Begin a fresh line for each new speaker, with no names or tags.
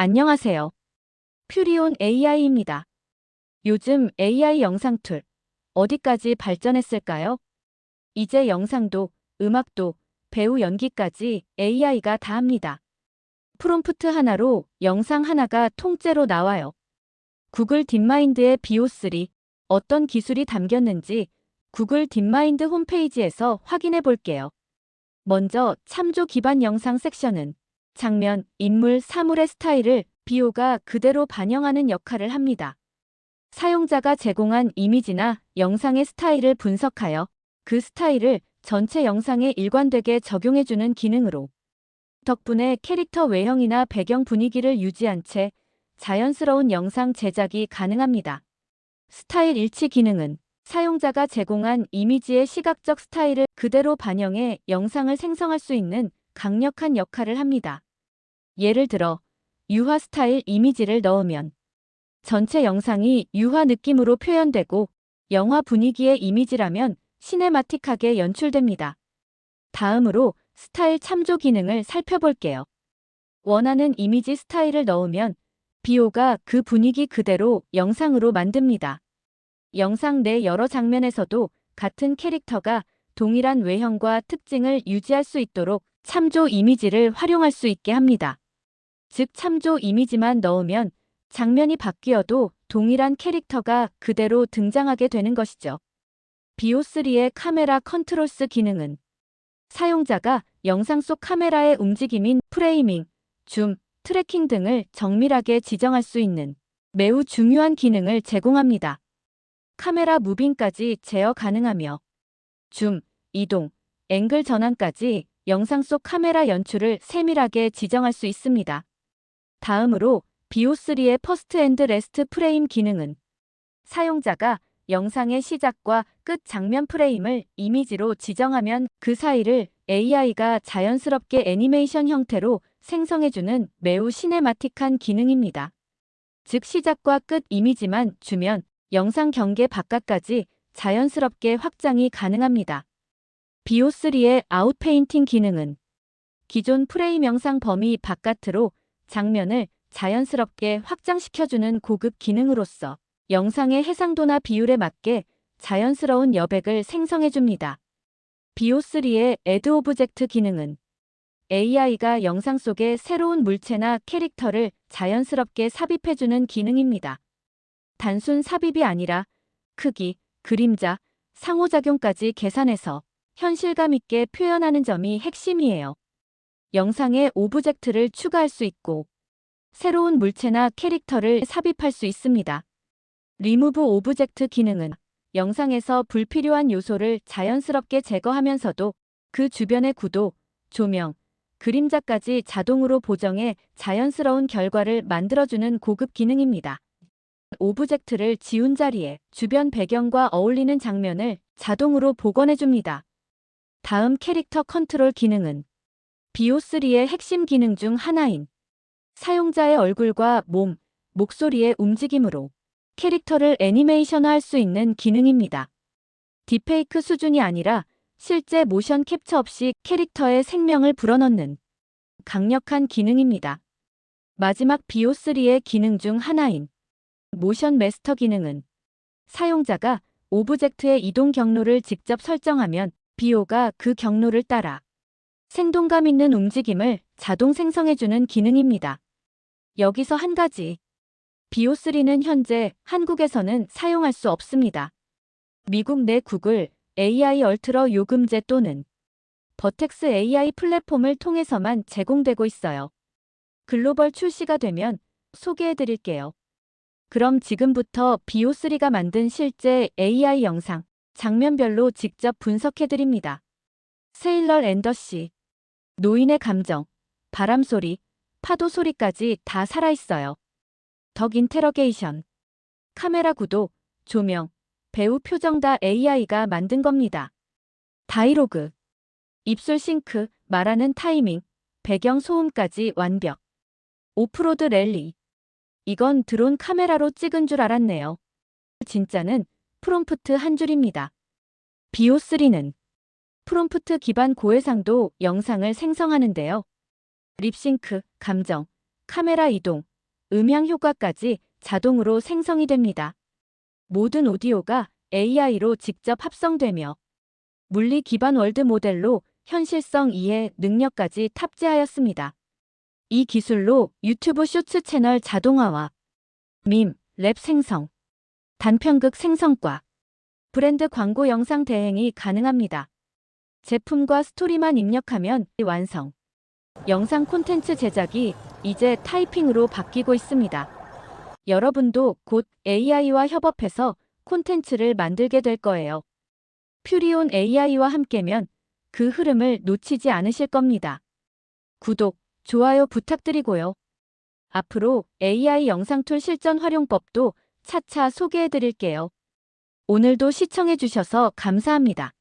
안녕하세요. 퓨리온 AI입니다. 요즘 AI 영상 툴 어디까지 발전했을까요? 이제 영상도, 음악도, 배우 연기까지 AI가 다 합니다. 프롬프트 하나로 영상 하나가 통째로 나와요. 구글 딥마인드의 비오3 어떤 기술이 담겼는지 구글 딥마인드 홈페이지에서 확인해 볼게요. 먼저 참조 기반 영상 섹션은 장면, 인물, 사물의 스타일을 비오가 그대로 반영하는 역할을 합니다. 사용자가 제공한 이미지나 영상의 스타일을 분석하여 그 스타일을 전체 영상에 일관되게 적용해주는 기능으로 덕분에 캐릭터 외형이나 배경 분위기를 유지한 채 자연스러운 영상 제작이 가능합니다. 스타일 일치 기능은 사용자가 제공한 이미지의 시각적 스타일을 그대로 반영해 영상을 생성할 수 있는 강력한 역할을 합니다. 예를 들어 유화 스타일 이미지를 넣으면 전체 영상이 유화 느낌으로 표현되고 영화 분위기의 이미지라면 시네마틱하게 연출됩니다. 다음으로 스타일 참조 기능을 살펴볼게요. 원하는 이미지 스타일을 넣으면 비오가 그 분위기 그대로 영상으로 만듭니다. 영상 내 여러 장면에서도 같은 캐릭터가 동일한 외형과 특징을 유지할 수 있도록 참조 이미지를 활용할 수 있게 합니다. 즉 참조 이미지만 넣으면 장면이 바뀌어도 동일한 캐릭터가 그대로 등장하게 되는 것이죠. 비오3의 카메라 컨트롤스 기능은 사용자가 영상 속 카메라의 움직임인 프레이밍, 줌, 트래킹 등을 정밀하게 지정할 수 있는 매우 중요한 기능을 제공합니다. 카메라 무빙까지 제어 가능하며 줌, 이동, 앵글 전환까지 영상 속 카메라 연출을 세밀하게 지정할 수 있습니다. 다음으로 비오3의 퍼스트 앤드 레스트 프레임 기능은 사용자가 영상의 시작과 끝 장면 프레임을 이미지로 지정하면 그 사이를 AI가 자연스럽게 애니메이션 형태로 생성해주는 매우 시네마틱한 기능입니다. 즉 시작과 끝 이미지만 주면 영상 경계 바깥까지 자연스럽게 확장이 가능합니다. 비오3의 아웃페인팅 기능은 기존 프레임 영상 범위 바깥으로 장면을 자연스럽게 확장시켜주는 고급 기능으로서 영상의 해상도나 비율에 맞게 자연스러운 여백을 생성해줍니다. 비오3의 애드 오브젝트 기능은 AI가 영상 속에 새로운 물체나 캐릭터를 자연스럽게 삽입해주는 기능입니다. 단순 삽입이 아니라 크기, 그림자, 상호작용까지 계산해서 현실감 있게 표현하는 점이 핵심이에요. 영상에 오브젝트를 추가할 수 있고 새로운 물체나 캐릭터를 삽입할 수 있습니다. 리무브 오브젝트 기능은 영상에서 불필요한 요소를 자연스럽게 제거하면서도 그 주변의 구도, 조명, 그림자까지 자동으로 보정해 자연스러운 결과를 만들어주는 고급 기능입니다. 오브젝트를 지운 자리에 주변 배경과 어울리는 장면을 자동으로 복원해줍니다. 다음 캐릭터 컨트롤 기능은 비오3의 핵심 기능 중 하나인 사용자의 얼굴과 몸, 목소리의 움직임으로 캐릭터를 애니메이션화할 수 있는 기능입니다. 딥페이크 수준이 아니라 실제 모션 캡처 없이 캐릭터의 생명을 불어넣는 강력한 기능입니다. 마지막 비오3의 기능 중 하나인 모션 마스터 기능은 사용자가 오브젝트의 이동 경로를 직접 설정하면 비오가 그 경로를 따라 생동감 있는 움직임을 자동 생성해주는 기능입니다. 여기서 한 가지 비오3는 현재 한국에서는 사용할 수 없습니다. 미국 내 구글 AI 얼트러 요금제 또는 버텍스 AI 플랫폼을 통해서만 제공되고 있어요. 글로벌 출시가 되면 소개해 드릴게요. 그럼 지금부터 비오3가 만든 실제 AI 영상, 장면별로 직접 분석해 드립니다. 세일러 앤더씨, 노인의 감정, 바람 소리, 파도 소리까지 다 살아있어요. 덕 인테러게이션. 카메라 구도, 조명, 배우 표정 다 AI가 만든 겁니다. 다이로그. 입술 싱크, 말하는 타이밍, 배경 소음까지 완벽. 오프로드 랠리. 이건 드론 카메라로 찍은 줄 알았네요. 진짜는 프롬프트 한 줄입니다. 비오3는 프롬프트 기반 고해상도 영상을 생성하는데요. 립싱크, 감정, 카메라 이동, 음향 효과까지 자동으로 생성이 됩니다. 모든 오디오가 AI로 직접 합성되며 물리 기반 월드 모델로 현실성 이해 능력까지 탑재하였습니다. 이 기술로 유튜브 쇼츠 채널 자동화와 밈, 랩 생성, 단편극 생성과 브랜드 광고 영상 대행이 가능합니다. 제품과 스토리만 입력하면 완성. 영상 콘텐츠 제작이 이제 타이핑으로 바뀌고 있습니다. 여러분도 곧 AI와 협업해서 콘텐츠를 만들게 될 거예요. 퓨리온 AI와 함께면 그 흐름을 놓치지 않으실 겁니다. 구독, 좋아요 부탁드리고요. 앞으로 AI 영상 툴 실전 활용법도 차차 소개해 드릴게요. 오늘도 시청해 주셔서 감사합니다.